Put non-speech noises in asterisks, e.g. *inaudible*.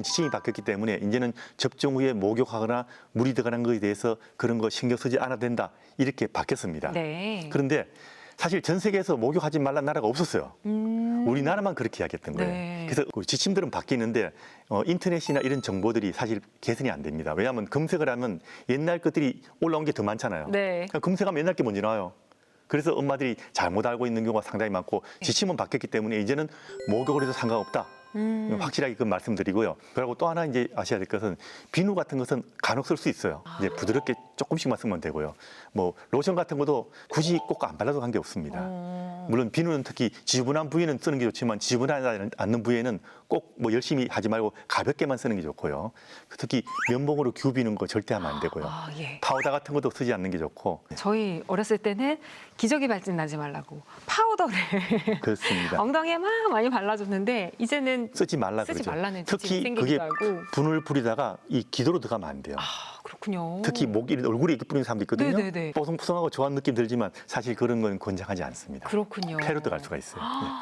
이제는 지침이 바뀌었기 때문에 이제는 접종 후에 목욕하거나 물이 들어가는 것에 대해서 그런 거 신경 쓰지 않아도 된다 이렇게 바뀌었습니다. 네. 그런데 사실 전 세계에서 목욕하지 말라는 나라가 없었어요. 음. 우리나라만 그렇게 이야기했던 거예요. 네. 그래서 그 지침들은 바뀌는데 어, 인터넷이나 이런 정보들이 사실 개선이 안 됩니다. 왜냐하면 검색을 하면 옛날 것들이 올라온 게 더 많잖아요. 네. 그러니까 검색하면 옛날 게 먼저 나와요. 그래서 엄마들이 잘못 알고 있는 경우가 상당히 많고 지침은 바뀌었기 때문에 이제는 목욕을 해도 상관없다. 음. 확실하게 그 말씀드리고요. 그리고 또 하나 이제 아셔야 될 것은 비누 같은 것은 간혹 쓸 수 있어요. 이제 부드럽게 조금씩만 쓰면 되고요. 뭐 로션 같은 것도 굳이 꼭 안 발라도 관계 없습니다. 어. 물론 비누는 특히 지저분한 부위는 쓰는 게 좋지만 지저분하지 않는 부위에는 꼭 뭐 열심히 하지 말고 가볍게만 쓰는 게 좋고요. 특히 면봉으로 규 비는 거 절대 하면 안 되고요. 아, 예. 파우더 같은 것도 쓰지 않는 게 좋고 저희 어렸을 때는 기저귀 발진 나지 말라고 파우더를 *laughs* 그렇습니다. 엉덩이에 막 많이 발라줬는데 이제는 쓰지 말라 쓰지 그러죠. 말라는 특히 지침이 그게 생기기도 하고. 분을 부리다가 이 기도로 들어가면 안 돼요. 아 그렇군요. 특히 목 이런 얼굴에 이렇게 뿌리는 사람도 있거든요. 네네네. 뽀송뽀송하고 좋아하는 느낌 들지만 사실 그런 건 권장하지 않습니다. 그렇군요. 폐로 들어갈 수가 있어요. 네.